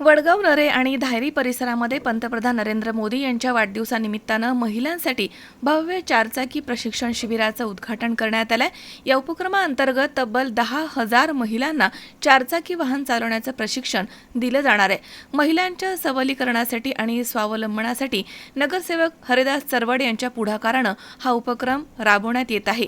वडगाव नरे आणि धायरी परिसरामध्ये पंतप्रधान नरेंद्र मोदी यांच्या वाढदिवसानिमित्तानं महिलांसाठी भव्य चारचाकी प्रशिक्षण शिबिराचं उद्घाटन करण्यात आलंय. या उपक्रमाअंतर्गत तब्बल दहा हजार महिलांना चारचाकी वाहन चालवण्याचं प्रशिक्षण दिलं जाणार आहे. महिलांच्या सबलीकरणासाठी आणि स्वावलंबनासाठी नगरसेवक हरिदास चरवड यांच्या पुढाकारानं हा उपक्रम राबवण्यात येत आहे.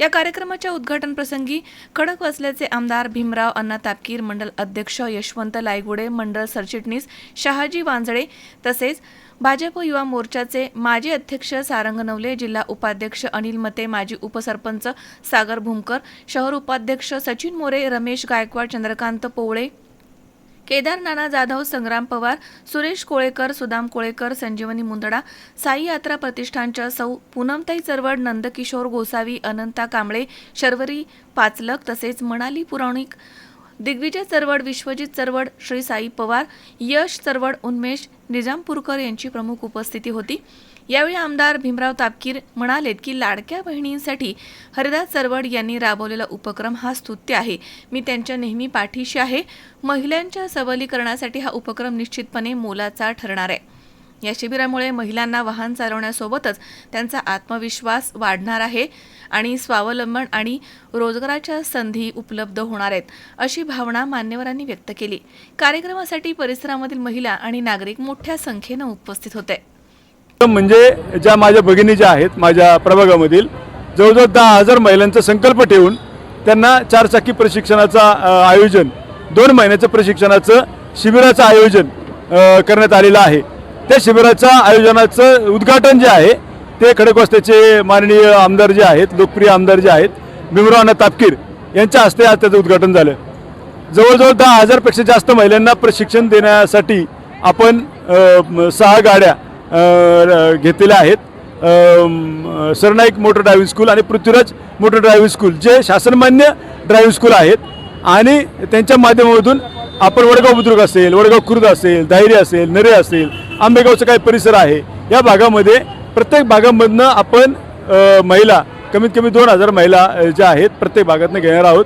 या कार्यक्रमाच्या उद्घाटनप्रसंगी खडक वसल्याचे आमदार भीमराव अण्णा तापकीर मंडल अध्यक्ष यशवंत लायगुडे मंडळ सरचिटणीस शहाजी वांजळे तसेच भाजप युवा मोर्चाचे माजी अध्यक्ष सारंग नवले जिल्हा उपाध्यक्ष अनिल मते माजी उपसरपंच सागर भूमकर शहर उपाध्यक्ष सचिन मोरे रमेश गायकवाड चंद्रकांत पोवळे केदार नाना जाधव संग्राम पवार सुरेश कोळेकर सुदाम कोळेकर संजीवनी मुंदडा साई यात्रा प्रतिष्ठानच्या सौ पूनमताई चरवड नंदकिशोर गोसावी अनंता कांबळे शर्वरी पाचलक तसेच मनाली पुराणिक दिग्विजय चरवड विश्वजित चरवड श्री साई पवार यश चरवड उन्मेष निजामपूरकर यांची प्रमुख उपस्थिती होती. यावेळी आमदार भीमराव तापकीर म्हणालेत की लाडक्या बहिणींसाठी हरिदास चरवड यांनी राबवलेला उपक्रम हा स्तुत्य आहे. मी त्यांच्या नेहमी पाठीशी आहे. महिलांच्या सबलीकरणासाठी हा उपक्रम निश्चितपणे मोलाचा ठरणार आहे. या शिबिरामुळे महिलांना वाहन चालवण्यासोबतच त्यांचा आत्मविश्वास वाढणार आहे आणि स्वावलंबन आणि रोजगाराच्या संधी उपलब्ध होणार आहेत अशी भावना मान्यवरांनी व्यक्त केली. कार्यक्रमासाठी परिसरामधील महिला आणि नागरिक मोठ्या संख्येनं उपस्थित होते. म्हणजे ज्या माझ्या भगिनी ज्या आहेत माझ्या प्रभागामधील जवळजवळ दहा हजार महिलांचा संकल्प ठेवून त्यांना चारचाकी प्रशिक्षणाचा आयोजन दोन महिन्याचं प्रशिक्षणाचं शिबिराचं आयोजन करण्यात आलेलं आहे. त्या शिबिराच्या आयोजनाचं उद्घाटन जे आहे ते खडकवास्त्याचे माननीय आमदार जे आहेत लोकप्रिय आमदार जे आहेत भीमराव तापकीर यांच्या हस्ते आज त्याचं उद्घाटन झालं. जवळजवळ दहा हजारपेक्षा जास्त महिलांना प्रशिक्षण देण्यासाठी आपण सहा गाड्या घेतलेल्या आहेत. सरनाईक मोटर ड्रायव्हिंग स्कूल आणि पृथ्वीराज मोटर ड्रायव्हिंग स्कूल जे शासनमान्य ड्रायव्हिंग स्कूल आहेत. आणि त्यांच्या माध्यमातून आपण वडगाव बुद्रुक असेल वडगाव खुर्द असेल दायरी असेल नरे असेल आंबेगावचा काही परिसर आहे या भागामध्ये प्रत्येक भागामधनं आपण महिला कमीत कमी दोन हजार महिला ज्या आहेत प्रत्येक भागातनं घेणार आहोत.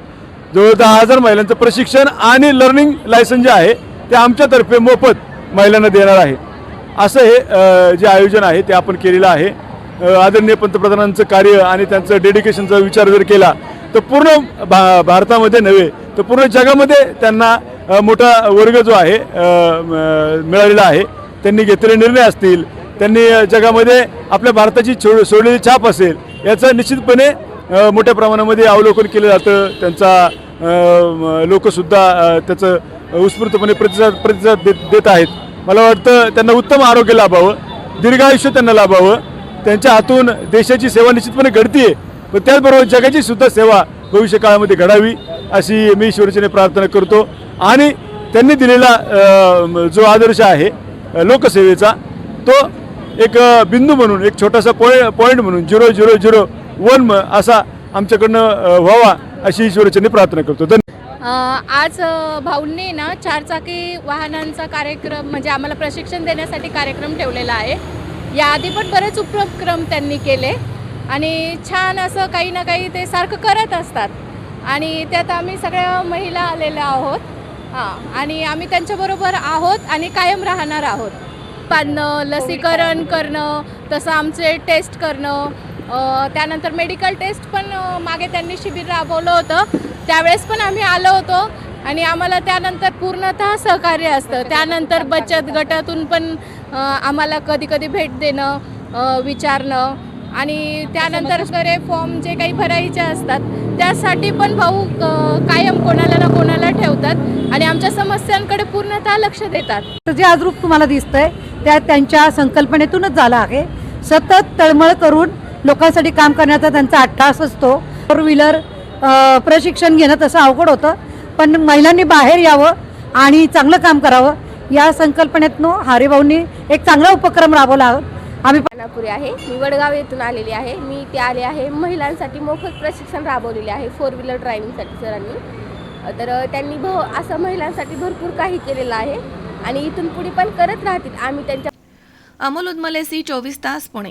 जवळ दहा हजार महिलांचं प्रशिक्षण आणि लर्निंग लायसन जे आहे ते आमच्यातर्फे मोफत महिलांना देणार आहे. असं हे जे आयोजन आहे ते आपण केलेलं आहे. आदरणीय पंतप्रधानांचं कार्य आणि त्यांचं डेडिकेशनचा विचार जर केला तर पूर्ण भा भारतामध्ये नव्हे तर पूर्ण जगामध्ये त्यांना मोठा वर्ग जो आहे मिळालेला आहे. त्यांनी घेतलेले निर्णय असतील त्यांनी जगामध्ये आपल्या भारताची छो सोडलेली छाप असेल याचं निश्चितपणे मोठ्या प्रमाणामध्ये अवलोकन केलं जातं. त्यांचा लोकसुद्धा त्याचं उत्स्फूर्तपणे प्रतिसाद प्रतिसाद देत देत आहेत. मला वाटतं त्यांना उत्तम आरोग्य लाभावं दीर्घायुष्य त्यांना लाभावं. त्यांच्या हातून देशाची सेवा निश्चितपणे घडतीये पण त्याचबरोबर जगाची सुद्धा सेवा भविष्य काळामध्ये घडावी अशी मी शिवसेने प्रार्थना करतो. आणि त्यांनी दिलेला जो आदर्श आहे लोकसेवेचा तो एक बिंदू म्हणून एक छोटासा पॉईंट पॉईंट म्हणून झिरो झिरो झिरो वन असा आमच्याकडनं व्हावा अशी ईश्वरचरणी प्रार्थना करतो. धन्यवाद आज भाऊंनी ना चारचाकी वाहनांचा कार्यक्रम म्हणजे आम्हाला प्रशिक्षण देण्यासाठी कार्यक्रम ठेवलेला आहे. याआधी पण बरेच उपक्रम त्यांनी केले आणि छान असं काही ना काही ते सारखं करत असतात. आणि त्यात आम्ही सगळ्या महिला आलेल्या आहोत. हां आणि आम्ही त्यांच्याबरोबर आहोत आणि कायम राहणार आहोत. पाडणं लसीकरण करणं तसं आमचे टेस्ट करणं त्यानंतर मेडिकल टेस्ट पण मागे त्यांनी शिबिर राबवलं होतं. त्यावेळेस पण आम्ही आलो होतो आणि आम्हाला त्यानंतर पूर्णतः सहकार्य असतं. त्यानंतर बचत गटातून पण आम्हाला कधी कधी भेट देणं विचारणं आणि त्यानंतर वगैरे फॉर्म जे काही भरायचे असतात त्यासाठी पण भाऊ कायम कोणाला ना कोणाला ठेवतात आणि आमच्या समस्यांकडे पूर्णतः लक्ष देतात. तर जे आज रूप तुम्हाला दिसतंय त्या त्यांच्या संकल्पनेतूनच झालं आहे. सतत तळमळ करून लोकांसाठी काम करण्याचा त्यांचा अट्टास असतो. फोर व्हीलर प्रशिक्षण घेणं तसं अवघड होतं पण महिलांनी बाहेर यावं आणि चांगलं काम करावं या संकल्पनेतनं हारेभाऊंनी एक चांगला उपक्रम राबवला. आहोत आम्ही खानापुरी आहे. मी वडगाव येथून आलेली आहे. मी इथे आले आहे. महिलांसाठी मोफत प्रशिक्षण राबवलेले आहे. फोर व्हीलर ड्रायव्हिंगसाठी सरांनी तर त्यांनी भ असं महिलांसाठी भरपूर काही केलेलं आहे. आणि इथून पुढे पण करत राहतील. आम्ही त्यांच्या अमोल उदमले सी चोवीस तास पुणे.